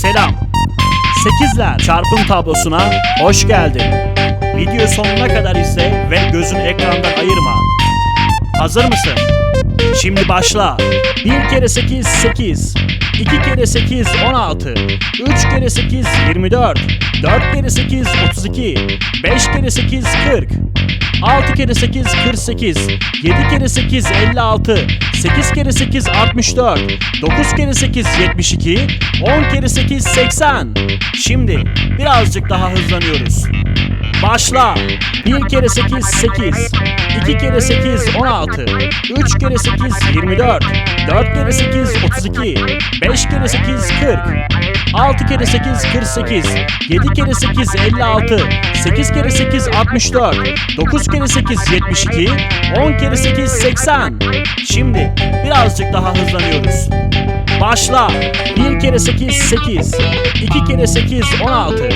Selam. Sekizler çarpım tablosuna hoş geldin. Video sonuna kadar izle ve gözün ekrandan ayırma. Hazır mısın? Şimdi başla. 1 kere 8 8. 2 kere 8 16. 3 kere 8 24. 4 kere 8 32. 5 kere 8 40. 6 kere 8 48. 7 kere 8 56. 8 kere 8 64. 9 kere 8 72. 10 kere 8 80. Şimdi birazcık daha hızlanıyoruz. Başla. 1 kere 8 8. 2 kere 8 16. 3 kere 8 24. 4 kere 8 32. 5 kere 8 40. 6 kere 8 48. 7 kere 8 56. 8 kere 8 64. 9 kere 8 72. 10 kere 8 80. Şimdi birazcık daha hızlanıyoruz. Başla. 1 kere 8 8. 2 kere 8 16.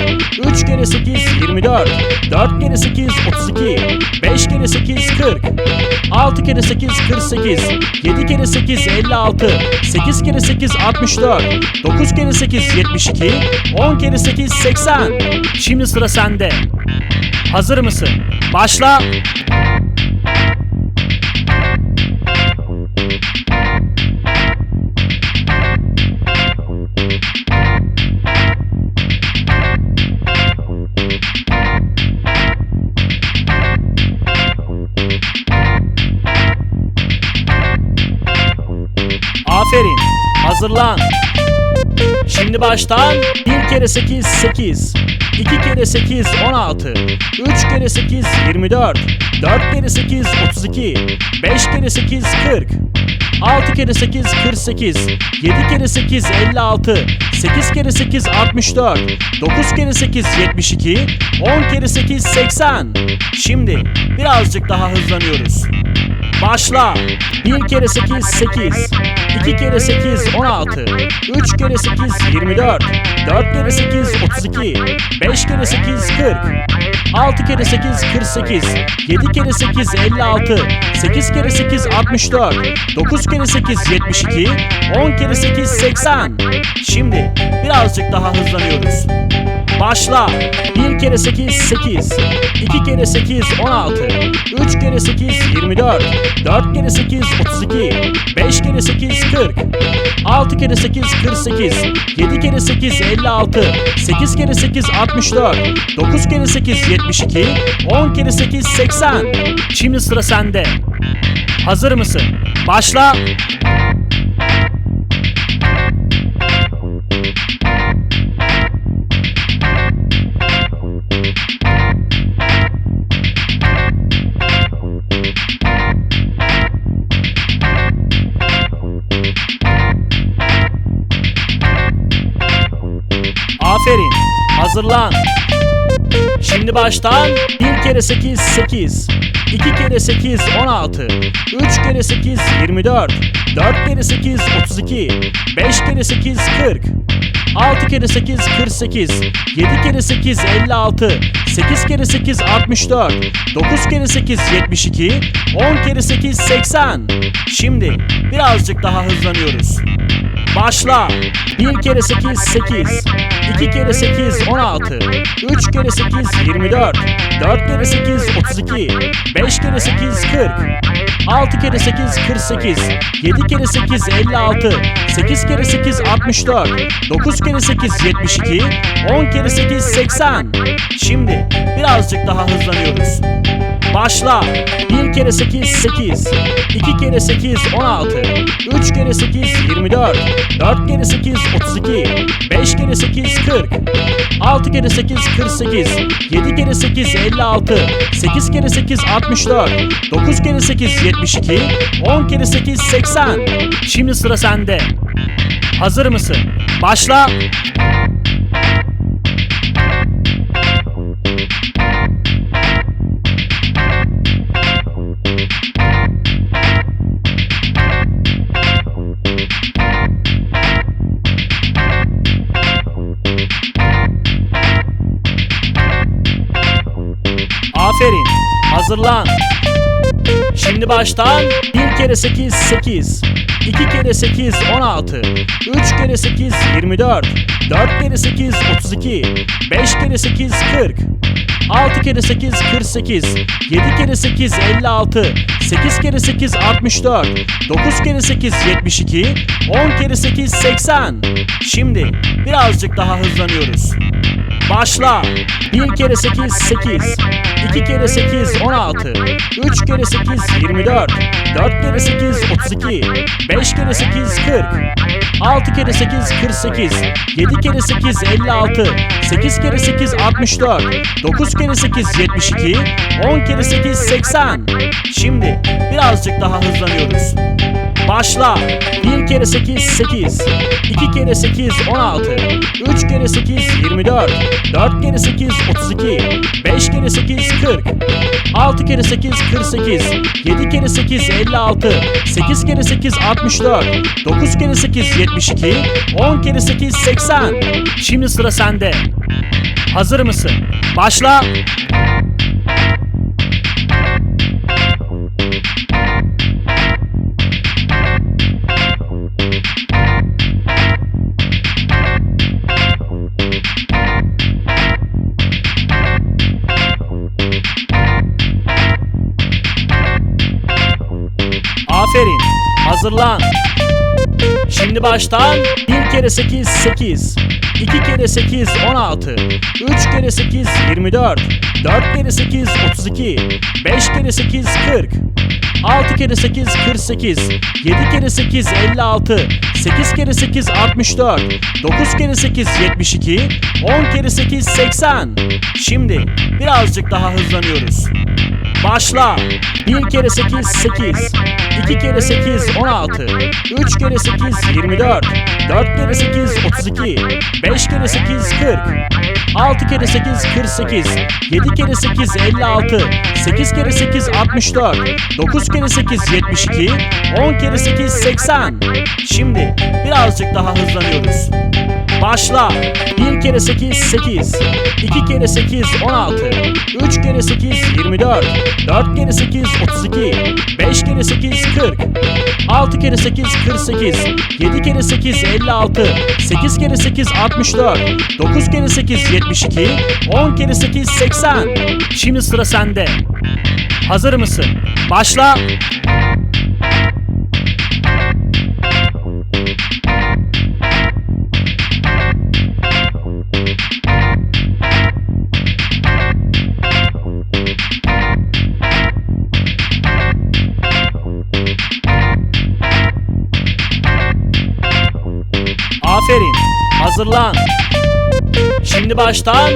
3 kere 8 24. 4 kere 8 32. 5 kere 8 40. 6 kere 8 48. 7 kere 8 56. 8 kere 8 64. 9 kere 8 72. 10 kere 8 80. Şimdi sıra sende. Hazır mısın? Başla. Aferin. Hazırlan. Şimdi baştan 1 kere 8 8. 2 kere 8 16. 3 kere 8 24. 4 kere 8 32. 5 kere 8 40. 6 kere 8 48. 7 kere 8 56. 8 kere 8 64. 9 kere 8 72. 10 kere 8 80. Şimdi birazcık daha hızlanıyoruz. Başla. 1 kere 8 8. 2 kere 8 16. 3 kere 8 24. 4 kere 8 32. 5 kere 8 40. 6 kere 8 48. 7 kere 8 56. 8 kere 8 64. 9 kere 8 72. 10 kere 8 80. Şimdi birazcık daha hızlanıyoruz. Başla. 1 kere 8 8. 2 kere 8 16. 3 kere 8 24. 4 kere 8 32. 5 kere 8 40. 6 kere 8 48. 7 kere 8 56. 8 kere 8 64. 9 kere 8 72. 10 kere 8 80. Şimdi sıra sende. Hazır mısın? Başla. Aferin. Hazırlan. Şimdi baştan 1 kere 8 8. 2 kere 8 16. 3 kere 8 24. 4 kere 8 32. 5 kere 8 40. 6 kere 8 48. 7 kere 8 56. 8 kere 8 64. 9 kere 8 72. 10 kere 8 80. Şimdi birazcık daha hızlanıyoruz. Başla. 1 kere 8 8. 2 kere 8 16. 3 kere 8 24. 4 kere 8 32. 5 kere 8 40. 6 kere 8 48. 7 kere 8 56. 8 kere 8 64. 9 kere 8 72. 10 kere 8 80. Şimdi birazcık daha hızlanıyoruz. Başla. 1 kere 8 8. 2 kere 8 16. 3 kere 8 24. 4 kere 8 32. 5 kere 8 40. 6 kere 8 48. 7 kere 8 56. 8 kere 8 64. 9 kere 8 72. 10 kere 8 80. Şimdi sıra sende. Hazır mısın? Başla. Aferin. Hazırlan. Şimdi baştan 1 kere 8 8. 2 kere 8 16. 3 kere 8 24. 4 kere 8 32 5 kere 8 40 6 kere 8 48 7 kere 8 56 8 kere 8 64 9 kere 8 72 10 kere 8 80 Şimdi birazcık daha hızlanıyoruz. Başla. 1 kere 8 8 2 kere 8 16 3 kere 8 24 4 kere 8 32 5 kere 8 40 6 kere 8 48 7 kere 8 56 8 kere 8 64 9 kere 8 72 10 kere 8 80 Şimdi birazcık daha hızlanıyoruz. Başla. 1 kere 8 8 2 kere 8 16 3 kere 8 24 4 kere 8 32 5 kere 8 40 6 kere 8 48 7 kere 8 56 8 kere 8 64 9 kere 8 72 10 kere 8 80 Şimdi sıra sende. Hazır mısın? Başla. Hazırlan. Şimdi baştan 1 kere 8 8 2 kere 8 16 3 kere 8 24 4 kere 8 32 5 kere 8 40 6 kere 8 48 7 kere 8 56 8 kere 8 64 9 kere 8 72 10 kere 8 80 Şimdi birazcık daha hızlanıyoruz. Başla. 1 kere 8 8 2 kere 8 16 3 kere 8 24 4 kere 8 32 5 kere 8 40 6 kere 8 48 7 kere 8 56 8 kere 8 64 9 kere 8 72 10 kere 8 80 Şimdi birazcık daha hızlanıyoruz. Başla. 1 kere 8 8 2 kere 8 16 3 kere 8 24 4 kere 8 32 5 kere 8 40 6 kere 8 48 7 kere 8 56 8 kere 8 64 9 kere 8 72 10 kere 8 80 Şimdi sıra sende. Hazır mısın? Başla. Hazırlan. Şimdi baştan